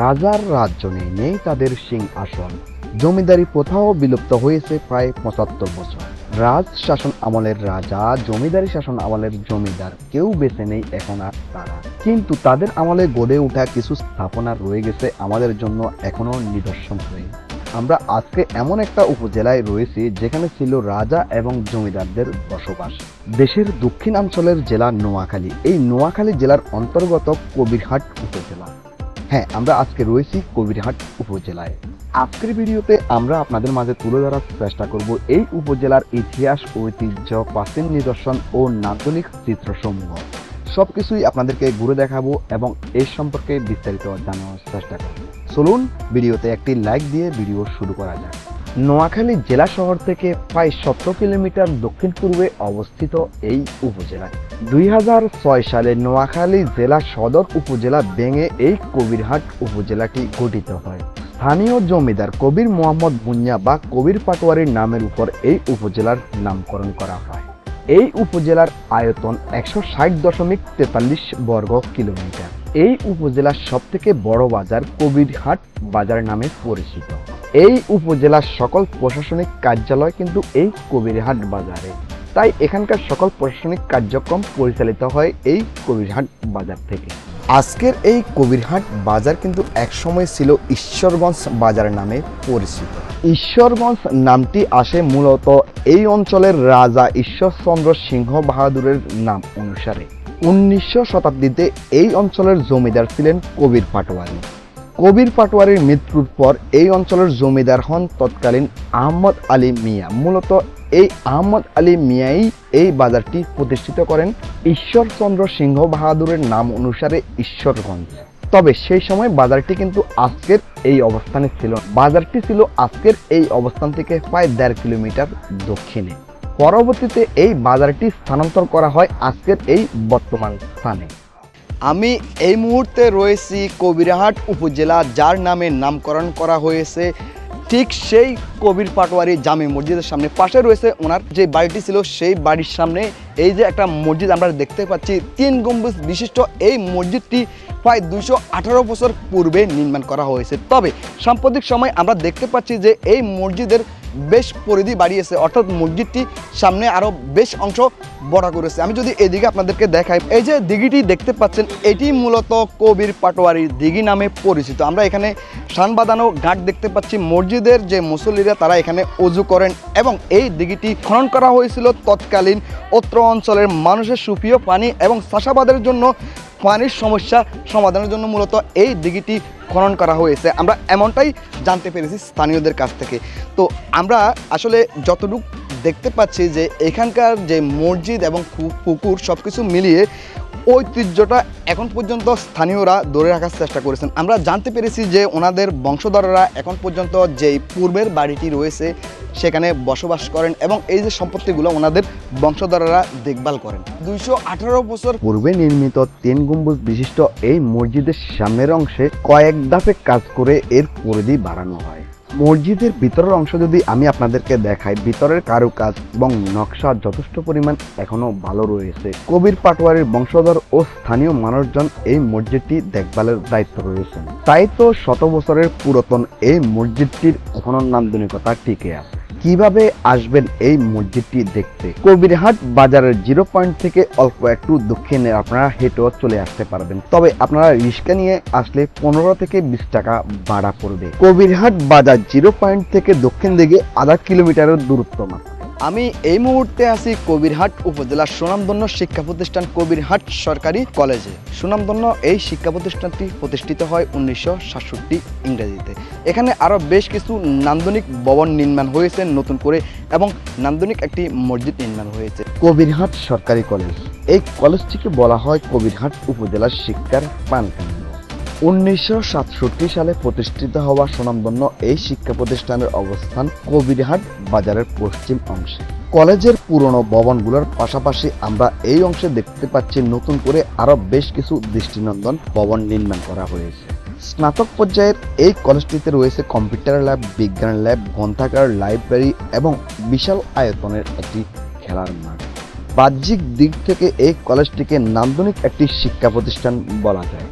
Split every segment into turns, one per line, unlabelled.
রাজার রাজ্য নেই তাদের সিংহাসন জমিদারি প্রথাও বিলুপ্ত হয়েছে প্রায় পঁচাত্তর বছর। রাজ শাসন আমলের রাজা, জমিদারি শাসন আমলের জমিদার, কেউ বেছে নেই এখন আর তারা। কিন্তু তাদের আমলে গড়ে ওঠা কিছু স্থাপনা রয়ে গেছে আমাদের জন্য এখনও নিদর্শন হয়ে আমরা আজকে এমন একটা উপজেলায় রয়েছি যেখানে ছিল রাজা এবং জমিদারদের বসবাস। দেশের দক্ষিণাঞ্চলের জেলা নোয়াখালী। এই নোয়াখালী জেলার অন্তর্গত কবিরহাট উপজেলা। হ্যাঁ আমরা আজকে রয়েছি কবিরহাট উপজেলায়। আজকের ভিডিওতে আমরা আপনাদের মাঝে তুলে ধরার চেষ্টা করব এই উপজেলার ইতিহাস, ঐতিহ্য, প্রাচীন নিদর্শন ও নান্দনিক চিত্রসমূহ। সব কিছুই আপনাদেরকে ঘুরে দেখাবো এবং এর সম্পর্কে বিস্তারিত জানানোর চেষ্টা করব। চলুন ভিডিওতে একটি লাইক দিয়ে ভিডিও শুরু করা যাক। নোয়াখালী জেলা শহর থেকে প্রায় সতেরো কিলোমিটার দক্ষিণ পূর্বে অবস্থিত এই উপজেলায় দুই সালে নোয়াখালী জেলা সদর উপজেলা ভেঙে এই কবিরহাট উপজেলাটি গঠিত হয়। স্থানীয় জমিদার কবির মোহাম্মদ বুনিয়া বা কবির পাটোয়ারির নামের উপর এই উপজেলার নামকরণ করা হয়। এই উপজেলার আয়তন একশো ষাট দশমিক তেতাল্লিশ বর্গ কিলোমিটার। এই উপজেলার সব থেকে বড় বাজার কবিরহাট বাজার নামে পরিচিত। এই উপজেলার সকল প্রশাসনিক কার্যালয় কিন্তু এই কবিরহাট বাজারে। তাই এখানকার সকল প্রশাসনিক কার্যক্রম পরিচালিত হয় এই কবিরহাট বাজার থেকে। আজকের এই কবিরহাট বাজার কিন্তু একসময় ছিল ঈশ্বরগঞ্জ বাজার নামে পরিচিত। ঈশ্বরগঞ্জ নামটি আসে মূলত এই অঞ্চলের রাজা ঈশ্বরচন্দ্র সিংহ বাহাদুরের নাম অনুসারে। উনিশশো শতাব্দীতে এই অঞ্চলের জমিদার ছিলেন কবির পাটোয়ারি। কবির পাটোয়ারির মৃত্যুর পর এই অঞ্চলের জমিদার হন তৎকালীন আহমদ আলী মিয়া। মূলত এই আহমদ আলী মিয়াই এই বাজারটি প্রতিষ্ঠিত করেন ঈশ্বরচন্দ্র সিংহ বাহাদুরের নাম অনুসারে ঈশ্বরগঞ্জ। তবে সেই সময় বাজারটি কিন্তু আজকের এই অবস্থানে ছিল। বাজারটি ছিল আজকের এই অবস্থান থেকে প্রায় দেড় কিলোমিটার দক্ষিণে। পরবর্তীতে এই বাজারটি স্থানান্তর করা হয় আজকের এই বর্তমান স্থানে। আমি এই মুহূর্তে রয়েছি কবিরহাট উপজেলা, যার নামে নামকরণ করা হয়েছে। ঠিক সেই কবির পাটোয়ারি জামে মসজিদের সামনে পাশে রয়েছে ওনার যে বাড়িটি ছিল, সেই বাড়ির সামনে। এই যে একটা মসজিদ আমরা দেখতে পাচ্ছি, তিন গম্বুজ বিশিষ্ট এই মসজিদটি প্রায় দুশো আঠারো বছর পূর্বে নির্মাণ করা হয়েছে। তবে সাম্প্রতিক সময় আমরা দেখতে পাচ্ছি যে এই মসজিদের বেশ পরিধি বাড়িয়েছে। অর্থাৎ মসজিদটি সামনে আরও বেশ অংশ বড় করেছে। আমি যদি এদিকে আপনাদেরকে দেখাই, এই যে দিঘিটি দেখতে পাচ্ছেন, এটি মূলত কবির পাটোয়ারি দিঘি নামে পরিচিত। আমরা এখানে সান বাঁধানো ঘাট দেখতে পাচ্ছি। মসজিদের যে মুসল্লিরা, তারা এখানে অজু করেন এবং এই দিঘিটি খনন করা হয়েছিল তৎকালীন অত্র অঞ্চলের মানুষের সুপ্রিয় পানি এবং চাষাবাদের জন্য পানির সমস্যা সমাধানের জন্য মূলত এই দিঘিটি খনন করা হয়েছে। আমরা এমনটাই জানতে পেরেছি স্থানীয়দের কাছ থেকে। তো আমরা আসলে যতটুকু দেখতে পাচ্ছি যে এখানকার যে মসজিদ এবং পুকুর সব কিছু মিলিয়ে ঐতিহ্যটা এখন পর্যন্ত স্থানীয়রা ধরে রাখার চেষ্টা করেছেন। আমরা জানতে পেরেছি যে ওনাদের বংশধররা এখন পর্যন্ত যেই পূর্বের বাড়িটি রয়েছে, সেখানে বসবাস করেন এবং এই যে সম্পত্তিগুলো ওনাদের বংশধররা দেখভাল করেন। দুইশো আঠারো বছর পূর্বে নির্মিত তিন গম্বুজ বিশিষ্ট এই মসজিদের সামনের অংশে কয়েক ধাপে কাজ করে এর পরিধি বাড়ানো হয়। মসজিদের ভিতরের অংশ যদি আমি আপনাদেরকে দেখাই, ভিতরের কারুকাজ এবং নকশা যথেষ্ট পরিমাণ এখনও ভালো রয়েছে। কবির পাটোয়ারির বংশধর ও স্থানীয় মানুষজন এই মসজিদটি দেখভালের দায়িত্ব রয়েছেন। তাই তো শত বছরের পুরাতন এই মসজিদটির এখনও নান্দনিকতা টিকে আছে। কীভাবে আসবেন এই মসজিদটি দেখতে? কবিরহাট বাজারের জিরো পয়েন্ট থেকে অল্প একটু দক্ষিণে আপনারা হেঁটেও চলে আসতে পারবেন। তবে আপনারা রিক্সা নিয়ে আসলে পনেরো থেকে বিশ টাকা ভাড়া পড়বে। কবিরহাট বাজার জিরো পয়েন্ট থেকে দক্ষিণ দিকে আধা কিলোমিটারের দূরত্ব মাত্র। আমি এই মুহূর্তে আছি কবিরহাট উপজেলার সুনামধন্য শিক্ষা প্রতিষ্ঠান কবিরহাট সরকারি কলেজে। সুনামধন্য এই শিক্ষা প্রতিষ্ঠানটি প্রতিষ্ঠিত হয় উনিশশো সাতষট্টি ইংরেজিতে। এখানে আরও বেশ কিছু নান্দনিক ভবন নির্মাণ হয়েছে নতুন করে এবং নান্দনিক একটি মসজিদ নির্মাণ হয়েছে। কবিরহাট সরকারি কলেজ। এই কলেজটিকে বলা হয় কবিরহাট উপজেলার শিক্ষার প্রাণকেন্দ্র। উনিশশো সাতষট্টি সালে প্রতিষ্ঠিত হওয়া সুনামধন্য এই শিক্ষা প্রতিষ্ঠানের অবস্থান কবিরহাট বাজারের পশ্চিম অংশে। কলেজের পুরনো ভবনগুলোর পাশাপাশি আমরা এই অংশে দেখতে পাচ্ছি নতুন করে আরও বেশ কিছু দৃষ্টিনন্দন ভবন নির্মাণ করা হয়েছে। স্নাতক পর্যায়ের এই কলেজটিতে রয়েছে কম্পিউটার ল্যাব, বিজ্ঞান ল্যাব, গ্রন্থাগার, লাইব্রেরি এবং বিশাল আয়তনের একটি খেলার মাঠ। বাহ্যিক দিক থেকে এই কলেজটিকে নান্দনিক একটি শিক্ষা প্রতিষ্ঠান বলা যায়।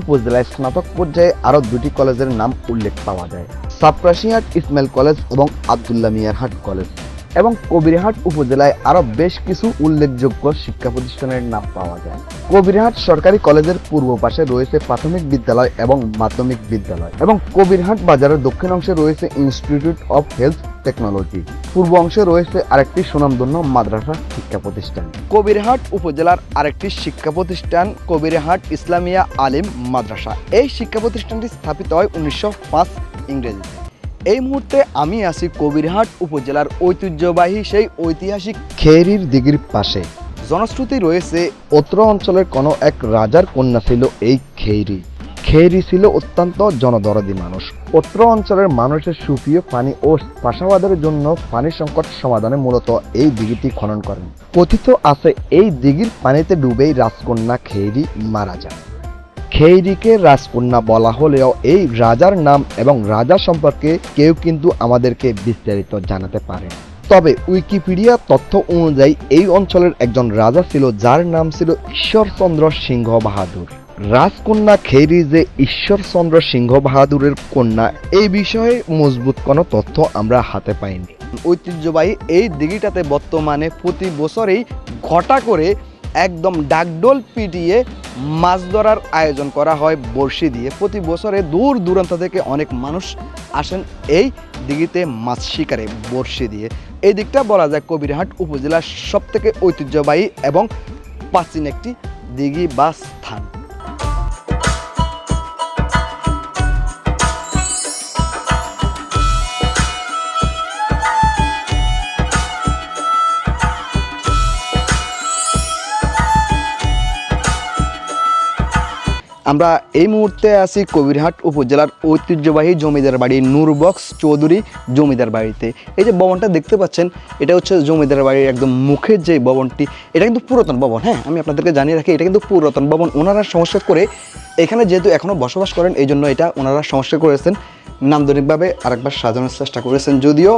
উপজেলায় স্নাতক পর্যায়ে আরও দুটি কলেজের নাম উল্লেখ পাওয়া যায়। সাপ্রাসিহাট ইসমাইল কলেজ এবং আবদুল্লাহ মিয়ারহাট কলেজ। এবং কবিরহাট উপজেলায় আরও বেশ কিছু উল্লেখযোগ্য শিক্ষা প্রতিষ্ঠানের নাম পাওয়া যায়। কবিরহাট সরকারি কলেজের পূর্ব পাশে রয়েছে প্রাথমিক বিদ্যালয় এবং মাধ্যমিক বিদ্যালয় এবং কবিরহাট বাজারের দক্ষিণ অংশে রয়েছে ইনস্টিটিউট অফ হেলথ টেকনোলজি। পূর্ব অংশে রয়েছে আরেকটি সুনামধন্য মাদ্রাসা শিক্ষা প্রতিষ্ঠান কবিরহাট উপজেলার আরেকটি শিক্ষা প্রতিষ্ঠান কবিরহাট ইসলামিয়া আলিম মাদ্রাসা। এই শিক্ষা প্রতিষ্ঠানটি স্থাপিত হয় উনিশশো পাঁচ ইংরেজিতে। এই মুহূর্তে আমি আছি কবিরহাট উপজেলার ঐতিহ্যবাহী সেই ঐতিহাসিক খেরির দিঘির পাশে। জনশ্রুতি রয়েছে, অত্র অঞ্চলের কোনো এক রাজার কন্যা ছিল এই খেরি। খেরি ছিল অত্যন্ত জনদরদি মানুষ। অত্র অঞ্চলের মানুষের সুপ্রিয় পানি ও চাষাবাদের জন্য পানি সংকট সমাধানে মূলত এই দিঘিটি খনন করেন। কথিত আছে, এই দিঘির পানিতে ডুবেই রাজকন্যা খেরি মারা যায় খেইরিকে রাজকন্যা বলা হলেও এই রাজার নাম এবং রাজা সম্পর্কে কেউ কিন্তু আমাদেরকে বিস্তারিত জানাতে পারে। তবে উইকিপিডিয়া তথ্য অনুযায়ী এই অঞ্চলের একজন রাজা ছিল যার নাম ছিল ঈশ্বরচন্দ্র সিংহ বাহাদুর রাজকন্যা খেরি যে ঈশ্বরচন্দ্র সিংহ বাহাদুরের কন্যা, এই বিষয়ে মজবুত কোনো তথ্য আমরা হাতে পাইনি ঐতিহ্যবাহী এই দিঘিটাতে বর্তমানে প্রতি বছরেই ঘটা করে একদম ডাকডোল পিটিয়ে মাছ ধরার আয়োজন করা হয় বড়শি দিয়ে। প্রতি বছরে দূর দূরান্ত থেকে অনেক মানুষ আসেন এই দিঘিতে মাছ শিকারে বড়শি দিয়ে। এই দিকটা বলা যায় কবিরহাট উপজেলার সবথেকে ঐতিহ্যবাহী এবং প্রাচীন একটি দিঘি বা স্থান। আমরা এই মুহূর্তে আছি কবিরহাট উপজেলার ঐতিহ্যবাহী জমিদার বাড়ি নূরবক্স চৌধুরী জমিদার বাড়িতে। এই যে ভবনটা দেখতে পাচ্ছেন, এটা হচ্ছে জমিদার বাড়ির একদম মুখের যে ভবনটি, এটা কিন্তু পুরাতন ভবন হ্যাঁ? আমি আপনাদেরকে জানিয়ে রাখি, এটা কিন্তু পুরাতন ভবন। ওনারা সমস্যা করে এখানে যেহেতু এখনও বসবাস করেন, এই জন্য এটা ওনারা সমস্যা করেছেন। নান্দনিকভাবে আরেকবার সাজানোর চেষ্টা করেছেন, যদিও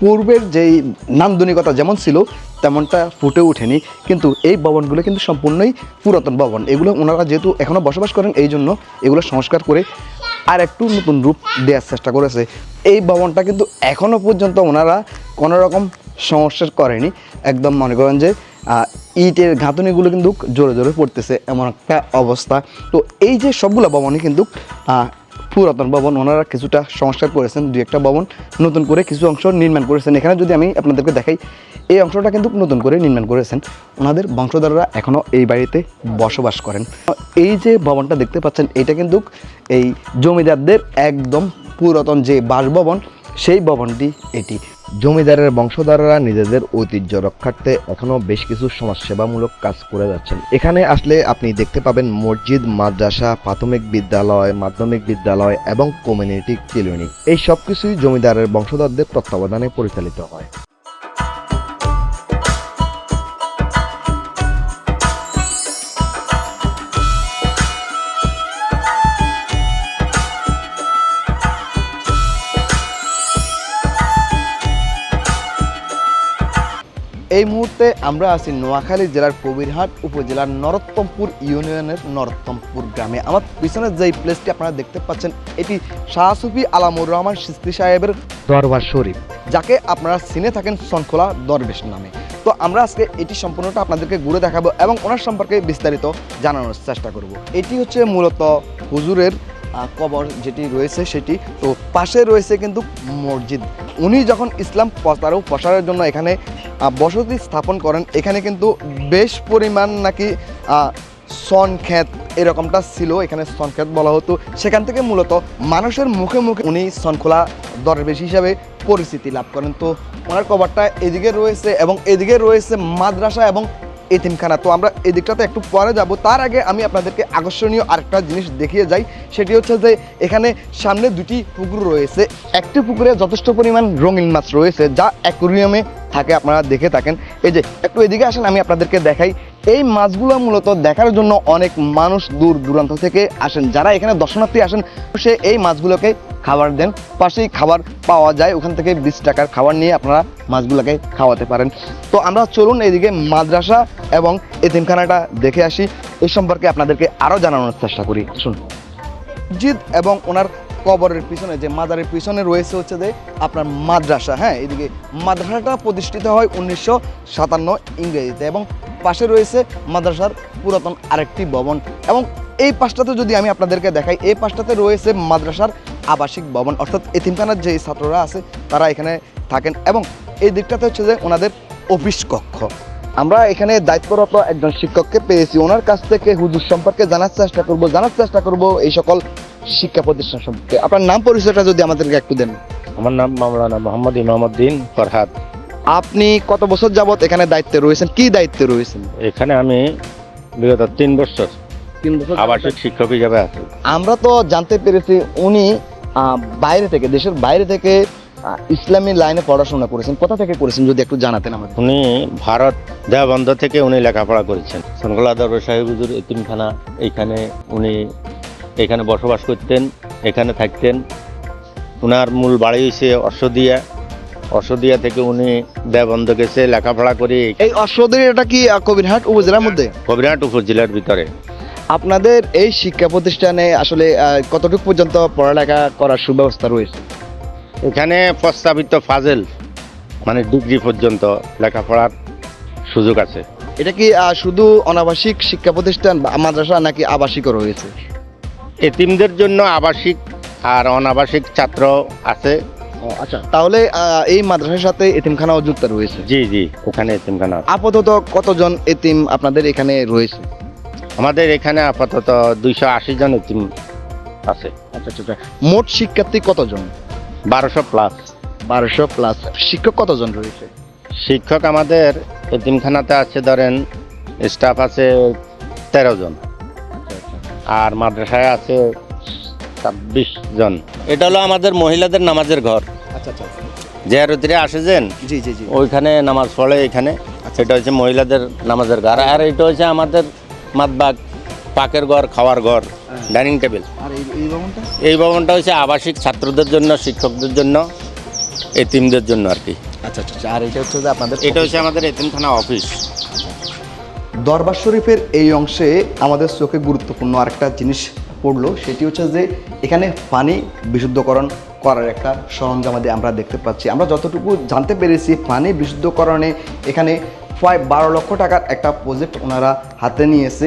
পূর্বের যেই নান্দনিকতা যেমন ছিল, তেমনটা ফুটে ওঠেনি। কিন্তু এই ভবনগুলো কিন্তু সম্পূর্ণই পুরাতন ভবন। এগুলো ওনারা যেহেতু এখনও বসবাস করেন এই জন্য এগুলো সংস্কার করে আর একটু নতুন রূপ দেওয়ার চেষ্টা করেছে। এই ভবনটা কিন্তু এখনও পর্যন্ত ওনারা কোনো রকম করেনি। একদম মনে করেন যে ইটের গাঁথনিগুলো কিন্তু জোরে জোরে পড়তেছে, এমন একটা অবস্থা। তো এই যে সবগুলো ভবনই কিন্তু পুরাতন ভবন। ওনারা কিছুটা সংস্কার করেছেন, দুই একটা ভবন নতুন করে কিছু অংশ নির্মাণ করেছেন। এখানে যদি আমি আপনাদেরকে দেখাই, এই অংশটা কিন্তু নতুন করে নির্মাণ করেছেন। ওনাদের বংশধররা এখনও এই বাড়িতে বসবাস করেন। এই যে ভবনটা দেখতে পাচ্ছেন, এটা কিন্তু এই জমিদারদের একদম পুরাতন যে বাসভবন সেই ভবনটি এটি। জমিদারের বংশধাররা নিজেদের ঐতিহ্য রক্ষার্থে এখনও বেশ কিছু সমাজসেবামূলক কাজ করে যাচ্ছেন। এখানে আসলে আপনি দেখতে পাবেন মসজিদ, মাদ্রাসা, প্রাথমিক বিদ্যালয়, মাধ্যমিক বিদ্যালয় এবং কমিউনিটি ক্লিনিক। এই সব কিছুই জমিদারের বংশধারদের তত্ত্বাবধানে পরিচালিত হয়। মুহূর্তে আমরা আছি নোয়াখালী জেলার কবিরহাট উপজেলার নরোত্তমপুর ইউনিয়নের নরোত্তমপুর গ্রামে। আমার পিছনে যে প্লেসটি আপনারা দেখতে পাচ্ছেন, এটি শাহ সুফি আলামুর রহমান সিস্তি সাহেবের দরবার শরীফ, যাকে আপনারা চিনে থাকেন সনখোলা দরবেশ নামে। তো আমরা আজকে এটি সম্পূর্ণটা আপনাদেরকে ঘুরে দেখাবো এবং ওনার সম্পর্কে বিস্তারিত জানানোর চেষ্টা করব। এটি হচ্ছে মূলত হুজুরের কবর যেটি রয়েছে সেটি। তো পাশে রয়েছে কিন্তু মসজিদ। উনি যখন ইসলাম প্রচার ও প্রসারের জন্য এখানে বসতি স্থাপন করেন। এখানে কিন্তু বেশ পরিমাণ নাকি সন ক্ষেত এরকমটা ছিল। এখানে সন ক্ষেত বলা হতো। সেখান থেকে মূলত মানুষের মুখে মুখে উনি সনখোলা দরবেশ হিসাবে পরিচিতি লাভ করেন। তো ওনার কবরটা এদিকে রয়েছে এবং এদিকে রয়েছে মাদ্রাসা এবং এতিমখানা। তো আমরা এদিকটাতে একটু পরে যাব। তার আগে আমি আপনাদেরকে আকর্ষণীয় আরেকটা জিনিস দেখিয়ে যাই। সেটি হচ্ছে যে এখানে সামনে দুটি পুকুর রয়েছে। একটি পুকুরে যথেষ্ট পরিমাণ রঙিন মাছ রয়েছে, যা অ্যাকুরিয়ামে থাকে, আপনারা দেখে থাকেন। এই যে, একটু এদিকে আসেন, আমি আপনাদেরকে দেখাই। এই মাছগুলো মূলত দেখার জন্য অনেক মানুষ দূর দূরান্ত থেকে আসেন। যারা এখানে দর্শনার্থী আসেন, সে এই মাছগুলোকে খাবার দেন। পাশেই খাবার পাওয়া যায়। ওখান থেকে বিশ টাকার খাবার নিয়ে আপনারা মাছগুলোকে খাওয়াতে পারেন। তো আমরা চলুন এইদিকে মাদ্রাসা এবং এতিমখানাটা দেখে আসি। এই সম্পর্কে আপনাদেরকে আরও জানানোর চেষ্টা করি। শুনুন মসজিদ এবং ওনার কবরের পিছনে, যে মাজারের পিছনে রয়েছে হচ্ছে যে আপনার মাদ্রাসা হ্যাঁ এদিকে মাদ্রাসাটা প্রতিষ্ঠিত হয় উনিশশো সাতান্ন ইংরেজিতে এবং পাশে রয়েছে মাদ্রাসার পুরাতন আরেকটি ভবন এবং এই পাশটাতে যদি আমি আপনাদেরকে দেখাই, এই পাশটাতে রয়েছে মাদ্রাসার আবাসিক ভবন, অর্থাৎ এতিমখানার যে ছাত্ররা আছে তারা এখানে থাকেন এবং এই দিকটাতে হচ্ছে যে ওনাদের অফিস কক্ষ। আমরা এখানে দায়িত্বরত একজন শিক্ষককে পেয়েছি, ওনার কাছ থেকে হুজুর সম্পর্কে জানার চেষ্টা করব, জানার চেষ্টা করব এই সকল শিক্ষা প্রতিষ্ঠান সম্পর্কে। আপনার নাম পরিচয়টা যদি আমাদেরকে একটু দেন।
আমার নাম মামলানা মোহাম্মদ ইমামুদ্দিন ফরহাদ।
আপনি কত বছর যাবত এখানে দায়িত্বে রয়েছেন? কি দায়িত্বে রয়েছেন?
এখানে আমি বিগত তিন বছর
তিন বছর
আবাসিক শিক্ষক হিসাবে আছি।
আমরা তো জানতে পেরেছি উনি বাইরে থেকে দেশের বাইরে থেকে ইসলামী লাইনে পড়াশোনা করেছেন। কোথা থেকে করেছেন যদি একটু জানাতেন আমাদের
উনি ভারত দেওবন্ধ থেকে উনি লেখাপড়া করেছেন। সনগলা দরবার সাহেব হুজুর এতিমখানা এইখানে উনি এখানে বসবাস করতেন এখানে থাকতেন। উনার মূল বাড়ি হয়েছে অশ্বদিয়া। অশ্বদিয়া থেকে উনি দেওবন্ধ গেছে লেখাপড়া করে
এই অশ্বদের এটা কি কবিরহাট উপজেলার মধ্যে?
কবিরহাট উপজেলার ভিতরে।
আপনাদের এই শিক্ষা প্রতিষ্ঠানে আসলে কতটুকু পর্যন্ত পড়ালেখা করার সুব্যবস্থা রয়েছে?
এখানে প্রস্তাবিত ফাজেল মানে ডিগ্রি পর্যন্ত লেখাপড়ার সুযোগ আছে।
এটা কি শুধু অনাবাসিক শিক্ষা প্রতিষ্ঠান বা মাদ্রাসা নাকি আবাসিকও রয়েছে?
এতিমদের জন্য আবাসিক আর অনাবাসিক ছাত্র আছে।
আচ্ছা তাহলে আহ, এই মাদ্রাসার সাথে এতিমখানাও যুক্ত রয়েছে?
জি জি ওখানে এতিমখানা আছে।
আপাতত কতজন এতিম আপনাদের এখানে রয়েছে?
আমাদের এখানে আপাতত দুইশো আশি জন এতিম আছে।
আচ্ছা আচ্ছা আচ্ছা। মোট শিক্ষার্থী কতজন?
বারোশো প্লাস।
বারোশো প্লাস। শিক্ষক কতজন রয়েছে?
শিক্ষক আমাদের এতিমখানাতে আছে ধরেন স্টাফ আছে তেরো জন। আর মাদ্রাসায় আছে ছাব্বিশ জন। এটা হলো আমাদের মহিলাদের নামাজের ঘর।
আচ্ছা আচ্ছা
জেহারতিরে আসেছেন
জি জি জি।
ওইখানে নামাজ পড়ে এখানে। এটা হচ্ছে মহিলাদের নামাজের ঘর। আর এটা হচ্ছে আমাদের মাতবাগ পাকের ঘর খাওয়ার ঘর ডাইনিং টেবিল।
এই এই ভবনটা?
হচ্ছে আবাসিক ছাত্রদের জন্য শিক্ষকদের জন্য এতিমদের জন্য আর কি।
আচ্ছা আচ্ছা আচ্ছা। আর এটা হচ্ছে আপনাদের
এটা হচ্ছে আমাদের এতিমখানা অফিস
দরবার শরীফের এই অংশে আমাদের চোখে গুরুত্বপূর্ণ আরেকটা জিনিস পড়ল, সেটি হচ্ছে যে এখানে পানি বিশুদ্ধকরণ করার একটা সরঞ্জামাদি আমরা দেখতে পাচ্ছি। আমরা যতটুকু জানতে পেরেছি, পানি বিশুদ্ধকরণে এখানে প্রায় বারো লক্ষ টাকার একটা প্রজেক্ট ওনারা হাতে নিয়েছে।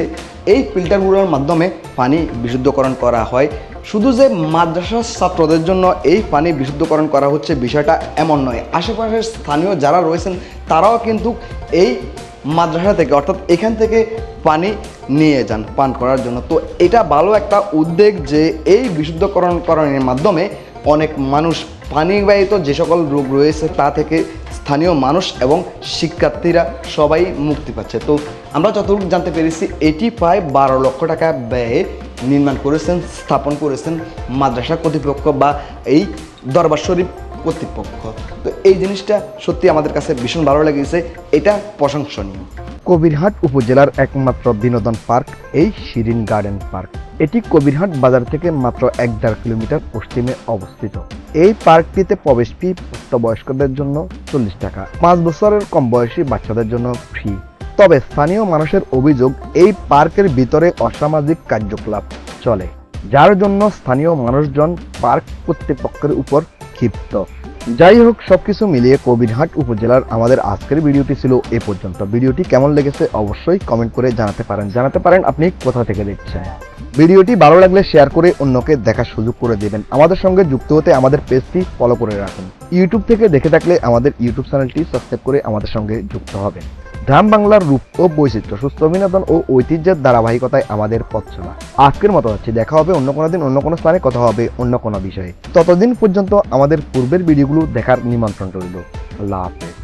এই ফিল্টারগুলোর মাধ্যমে পানি বিশুদ্ধকরণ করা হয়। শুধু যে মাদ্রাসার ছাত্রদের জন্য এই পানি বিশুদ্ধকরণ করা হচ্ছে বিষয়টা এমন নয়। আশেপাশের স্থানীয় যারা রয়েছেন, তারাও কিন্তু এই মাদ্রাসা থেকে, অর্থাৎ এখান থেকে পানি নিয়ে যান, পান করার জন্য। তো এটা ভালো একটা উদ্যোগ যে এই বিশুদ্ধকরণকরণের মাধ্যমে অনেক মানুষ পানিবাহিত যে সকল রোগ রয়েছে তা থেকে স্থানীয় মানুষ এবং শিক্ষার্থীরা সবাই মুক্তি পাচ্ছে। তো আমরা যতটুকু জানতে পেরেছি, এটি প্রায় বারো লক্ষ টাকা ব্যয়ে নির্মাণ করেছেন, স্থাপন করেছেন মাদ্রাসা কর্তৃপক্ষ বা এই দরবার শরীফ কর্তৃপক্ষ। তো এই জিনিসটা সত্যি আমাদের কাছে ভীষণ ভালো লেগেছে, এটা প্রশংসনীয়। কবিরহাট উপজেলার একমাত্র বিনোদন পার্ক, এই শিরিন গার্ডেন পার্ক। এটি কবিরহাট বাজার থেকে মাত্র এক দেড় কিলোমিটার পশ্চিমে অবস্থিত। এই পার্কটিতে প্রবেশ ফি প্রাপ্তবয়স্কদের জন্য চল্লিশ টাকা। পাঁচ বছরের কম বয়সী বাচ্চাদের জন্য ফ্রি। তবে স্থানীয় মানুষের অভিযোগ, এই পার্কের ভিতরে অসামাজিক কার্যকলাপ চলে। যার জন্য স্থানীয় মানুষজন পার্ক কর্তৃপক্ষের উপর ক্ষিপ্ত। যাই হোক সব কিছু মিলিয়ে কবিরহাট উপজেলার আমাদের আজকের ভিডিওটি ছিল এ পর্যন্ত। ভিডিওটি কেমন লেগেছে অবশ্যই কমেন্ট করে জানাতে পারেন। জানাতে পারেন আপনি কোথা থেকে দেখছেন। ভিডিওটি ভালো লাগলে শেয়ার করে অন্যকে দেখার সুযোগ করে দেবেন। আমাদের সঙ্গে যুক্ত হতে আমাদের পেজটি ফলো করে রাখুন। ইউটিউব থেকে দেখে থাকলে আমাদের ইউটিউব চ্যানেলটি সাবস্ক্রাইব করে আমাদের সঙ্গে যুক্ত হবেন। গ্রাম বাংলার রূপ ও বৈচিত্র্য, সুস্থ বিনোদন ও ঐতিহ্যের ধারাবাহিকতায় আমাদের পথ চলা। আজকের মতো হচ্ছে দেখা হবে অন্য কোনো দিন, অন্য কোনো স্থানে, কথা হবে অন্য কোনো বিষয়ে। ততদিন পর্যন্ত আমাদের পূর্বের ভিডিওগুলো দেখার নিমন্ত্রণ রইল। আল্লাহ হাফেজ।